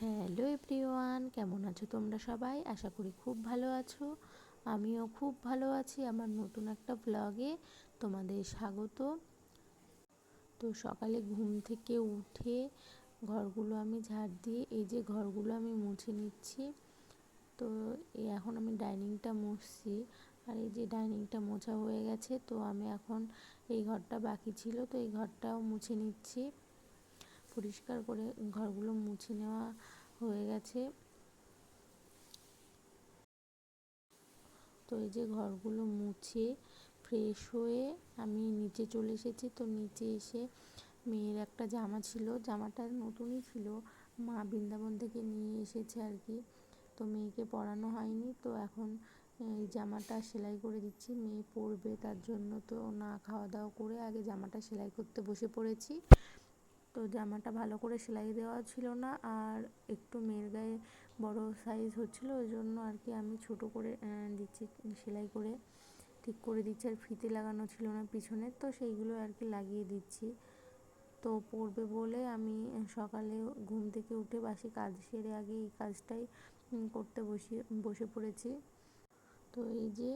Hello everyone, কেমন আছো তোমরা সবাই? আশা করি খুব ভালো আছো। আমিও খুব ভালো আছি আমার নতুন একটা ব্লগে তোমাদের স্বাগত। তো সকালে ঘুম থেকে উঠে ঘরগুলো আমি ঝাড় দিয়ে, এই যে ঘরগুলো আমি মুছে নিচ্ছি, তো এখন আমি ডাইনিংটা মুছছি। আর এই যে ডাইনিংটা মোছা হয়ে গেছে, তো আমি এখন এই ঘরটা বাকি ছিল, তো এই ঘরটাও মুছে নিচ্ছি। পরিষ্কার করে ঘরগুলো মুছে নেওয়া হয়ে গেছে। তো এই যে ঘরগুলো মুছে ফ্রেশ হয়ে আমি নিচে চলে এসেছি। তো নিচে এসে মেয়ের একটা জামা ছিল, জামাটা নতুনই ছিল। মা বৃন্দাবন থেকে নিয়ে এসেছে আর কি। তো মেয়েকে পরানো হয়নি, তো এখন এই জামাটা সেলাই করে দিচ্ছি। মেয়ে পরবে তার জন্য, তো না খাওয়া দাওয়া করে আগে জামাটা সেলাই করতে বসে পড়েছি। তো জামাটা ভালো করে সেলাই দেওয়া ছিল না আর একটু মেয়ের গায়ে বড় সাইজ হচ্ছিল, ওই জন্য আর কি আমি ছোট করে দিচ্ছি, সেলাই করে ঠিক করে দিচ্ছি। আর ফিতে লাগানো ছিল না পিছনে, তো সেইগুলো আর কি লাগিয়ে দিচ্ছি। তো পড়বে বলে আমি সকালে ঘুম থেকে উঠে বাসি কাজ সেরে আগে এই কাজটাই করতে বসে বসে পড়েছি। তো এই যে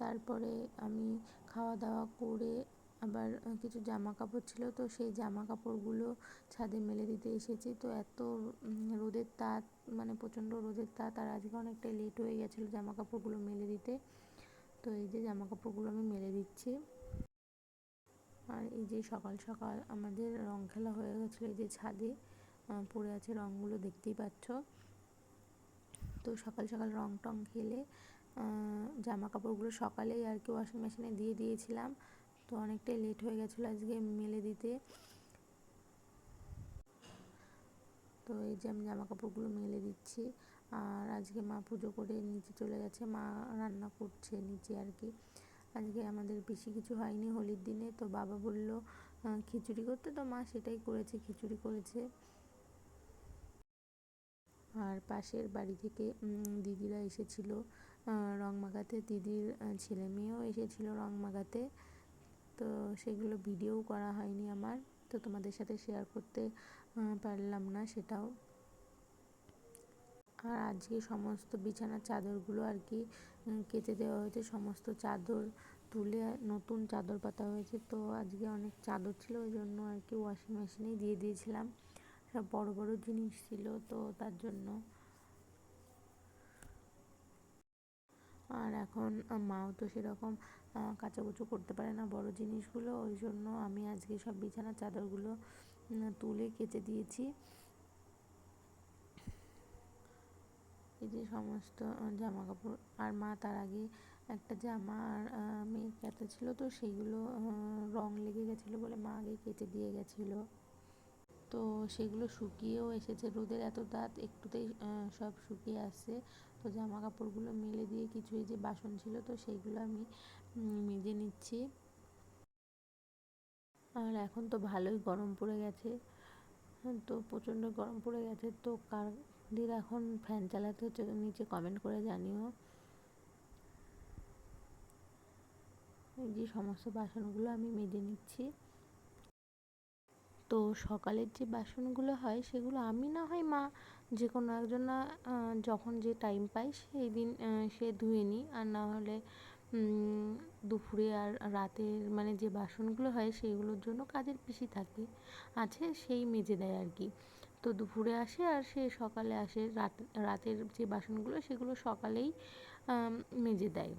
তারপরে আমি খাওয়া দাওয়া করে আবার কিছু জামা কাপড় ছিল, তো সেই জামা কাপড়গুলো ছাদে মেলে দিতে এসেছি। তো এত রোদের তাপ মানে প্রচণ্ড রোদের তাপ, আর আজকে অনেকটাই লেট হয়ে গেছিল জামা কাপড়গুলো মেলে দিতে। তো এই যে জামা কাপড়গুলো আমি মেলে দিচ্ছি। আর এই যে সকাল সকাল আমাদের রং খেলা হয়ে গেছিল এই যে ছাদে পড়ে আছে রঙগুলো দেখতেই পাচ্ছ। তো সকাল সকাল রং টং খেলে জামা কাপড়গুলো সকালেই আর কি ওয়াশিং মেশিনে দিয়ে দিয়েছিলাম। তো অনেকটাই লেট হয়ে গেছিল আজকে মেলে দিতে। তো এই যে আমি জামা কাপড়গুলো মেলে দিচ্ছি। আর আজকে মা পুজো করে নিচে চলে গেছে, মা রান্না করছে নিচে আর কি। আজকে আমাদের বেশি কিছু হয়নি হোলির দিনে, তো বাবা বলল খিচুড়ি করতে? তো মা সেটাই করেছে, খিচুড়ি করেছে। আর পাশের বাড়ি থেকে দিদিরা এসেছিল রং মাখাতে দিদির ছেলে মেয়েও এসেছিল রং মাখাতে তো সেগুলো ভিডিও করা হয়নি আমার। তো তোমাদের সাথে শেয়ার করতে পারলাম না সেটাও। আর আজকে সমস্ত বিছানার চাদরগুলো আর কি কেচে দেওয়া হয়েছে। সমস্ত চাদর তুলে নতুন চাদর পাতা হয়েছে। তো আজকে অনেক চাদর ছিল, ওই জন্য আর কি ওয়াশিং মেশিনেই দিয়ে দিয়েছিলাম। সব বড় বড় জিনিস ছিল, তো তার জন্য। আর এখন মাও তো সেরকম কাচাকুচো করতে পারে না বড় জিনিসগুলো। ওই জন্য আমি আজকে সব বিছানার চাদরগুলো তুলে কেচে দিয়েছি। এই যে সমস্ত জামা কাপড় আর মা তার আগে একটা জামা আর কাটা ছিল তো সেইগুলো রং লেগে গেছিল বলে মা আগে কেটে দিয়ে গেছিল। তো সেগুলো শুকিয়েও এসেছে। রোদের এত দাঁত একটুতেই সব শুকিয়ে আসছে। তো জামা কাপড়গুলো মেলে দিয়ে কিছু এই যে বাসন ছিল তো সেইগুলো আমি মেজে নিচ্ছি। আর এখন তো ভালোই গরম পড়ে গেছে। তো প্রচণ্ড গরম পড়ে গেছে। তো কারদের এখন ফ্যান চালাতে হচ্ছে নিচে কমেন্ট করে জানিও। এই যে সমস্ত বাসনগুলো আমি মেজে নিচ্ছি। তো সকালের যে বাসনগুলো হয় সেগুলো আমি না হয় মা যে কোনো একজন না যখন যে টাইম পাই সেই দিন সে ধুয়ে নিই। আর না হলে দুপুরে আর রাতের মানে যে বাসনগুলো হয় সেইগুলোর জন্য কাজের পিসি থাকে, আছে সেই মেজে দেয় আর কি। তো দুপুরে আসে আর সে সকালে আসে, রাত, রাতের যে বাসনগুলো সেগুলো সকালেই মেজে দেয়।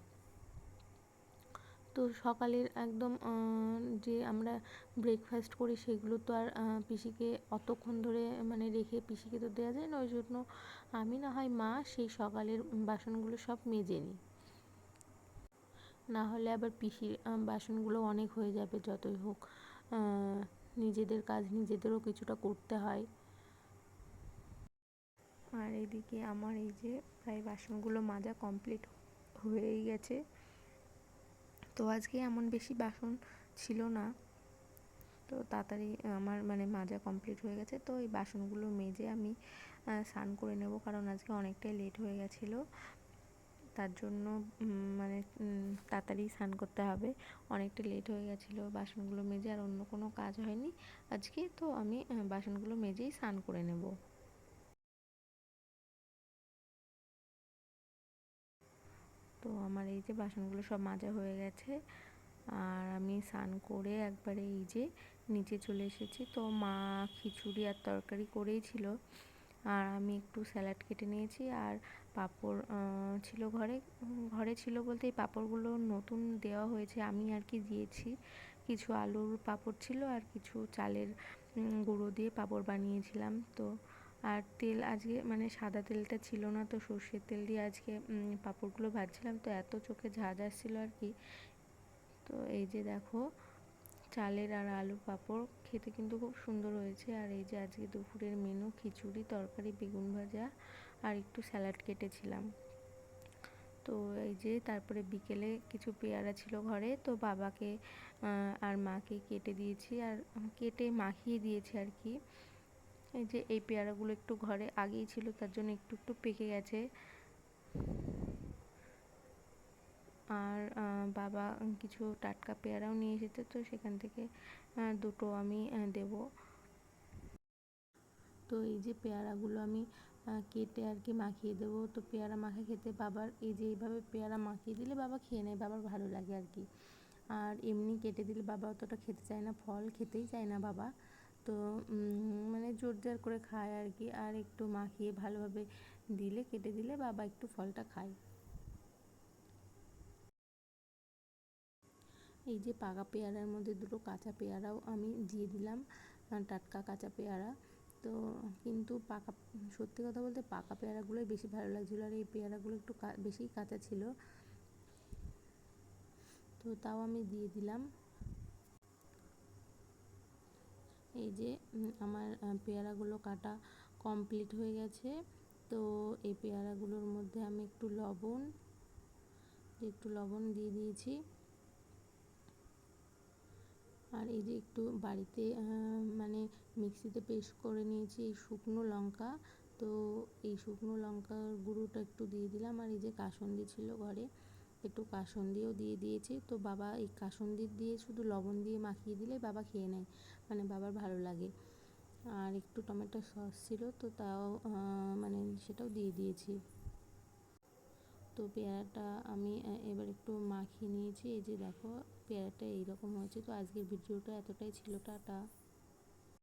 তো সকালের একদম যে আমরা ব্রেকফাস্ট করি সেগুলো তো আর পিসিকে অতক্ষণ ধরে মানে রেখে পিসিকে তো দেওয়া যায় না, ওই জন্য আমি না হয় মা সেই সকালের বাসনগুলো সব মেজে নিই। না হলে আবার পিসির বাসনগুলো অনেক হয়ে যাবে যতই হোক। নিজেদের কাজ নিজেদেরও কিছুটা করতে হয়। আর এদিকে আমার এই যে প্রায় বাসনগুলো মাজা কমপ্লিট হয়েই গেছে। তো আজকে এমন বেশি বাসন ছিল না। তো তাড়াতাড়ি আমার মানে মাজা কমপ্লিট হয়ে গেছে। তো এই বাসনগুলো মেজে আমি স্নান করে নেব। কারণ আজকে অনেকটাই লেট হয়ে গেছিল। তার জন্য মানে তাড়াতাড়ি স্নান করতে হবে। অনেকটা লেট হয়ে গেছিল, বাসনগুলো মেজে আর অন্য কোনো কাজ হয়নি। আজকে তো আমি বাসনগুলো মেজেই স্নান করে নেব। তো আমার এই যে বাসনগুলো সব মাজা হয়ে গেছে, আর আমি স্নান করে একবারে এই যে নিচে চলে এসেছি। তো মা খিচুড়ি আর তরকারি করেই ছিল। আর আমি একটু স্যালাড কেটে নিয়েছি, আর পাঁপড় ছিল ঘরে ঘরে ছিল বলতে এই পাঁপড়গুলো নতুন দেওয়া হয়েছে, আমি আর কি দিয়েছি। কিছু আলুর পাঁপড় ছিল আর কিছু চালের গুঁড়ো দিয়ে পাঁপড় বানিয়েছিলাম। তো আর তেল আজকে মানে সাদা তেলটা ছিল না, তো সর্ষের তেল দিয়ে আজকে পাঁপড়গুলো ভাজছিলাম। তো এত চোখে ঝাঁজ আসছিল আর কি। তো এই যে দেখো, চালের আর আলুর পাঁপড় খেতে কিন্তু খুব সুন্দর হয়েছে। আর এই যে আজকে দুপুরের মেনু খিচুড়ি, তরকারি, বেগুন ভাজা আর একটু স্যালাড কেটেছিলাম। তো এই যে তারপরে বিকেলে কিছু পেয়ারা ছিল ঘরে, তো বাবাকে আর মাকে কেটে দিয়েছি। আর কেটে মাখিয়ে দিয়েছি আর কি। এই যে এই পেয়ারাগুলো একটু ঘরে আগেই ছিল, তার জন্য একটু একটু পেকে গেছে। আর বাবা কিছু টাটকা পেয়ারাও নিয়ে এসেছে, তো সেখান থেকে দুটো আমি দেব। তো এই যে পেয়ারাগুলো আমি কেটে আর কি মাখিয়ে দেবো। তো পেয়ারা মাখা খেতে বাবার এই যে এইভাবে পেয়ারা মাখিয়ে দিলে বাবা খেয়ে নেয়, বাবার ভালো লাগে আর কি। আর এমনি কেটে দিলে বাবা অতটা খেতে চায় না, ফল খেতেই চায় না বাবা। তো মানে জোর জার করে খায় আর কি। আর একটু মাখিয়ে ভালোভাবে দিলে, কেটে দিলে বাবা একটু ফলটা খায়। এই যে পাকা পেয়ারার মধ্যে দুটো কাঁচা পেয়ারাও আমি দিয়ে দিলাম টাটকা কাঁচা পেয়ারা। তো কিন্তু পাকা, সত্যি কথা বলতে পাকা পেয়ারাগুলোই বেশি ভালো লাগছিল আর এই পেয়ারাগুলো একটু বেশি কাঁচা ছিল। তো তাও আমি দিয়ে দিলাম। এই যে আমার পেয়ারাগুলো কাটা কমপ্লিট হয়ে গেছে। তো এই পেয়ারাগুলোর মধ্যে আমি একটু লবণ একটু লবণ দিয়ে দিয়েছি। আর এই যে একটু বাড়িতে মানে মিক্সিতে পেস্ট করে নিয়েছি এই শুকনো লঙ্কা। তো এই শুকনো লঙ্কার গুঁড়োটা একটু দিয়ে দিলাম। আর এই যে কাসন্দি ছিল ঘরে, একটু কাসন্দিও দিয়ে দিয়েছি। তো বাবা এই কাসন্দি দিয়ে শুধু লবণ দিয়ে মাখিয়ে দিলে বাবা খেয়ে নেয় মানে বাবার ভালো লাগে। আর একটু টমেটো সস ছিল, তো তাও মানে সেটাও দিয়ে দিয়েছি। তো পেয়ারাটা আমি এবার একটু মাখিয়ে নিয়েছি। এই যে দেখো, পেয়ারাটা এইরকম হয়েছে। তো আজকের ভিডিওটা এতটাই ছিল। টাটা।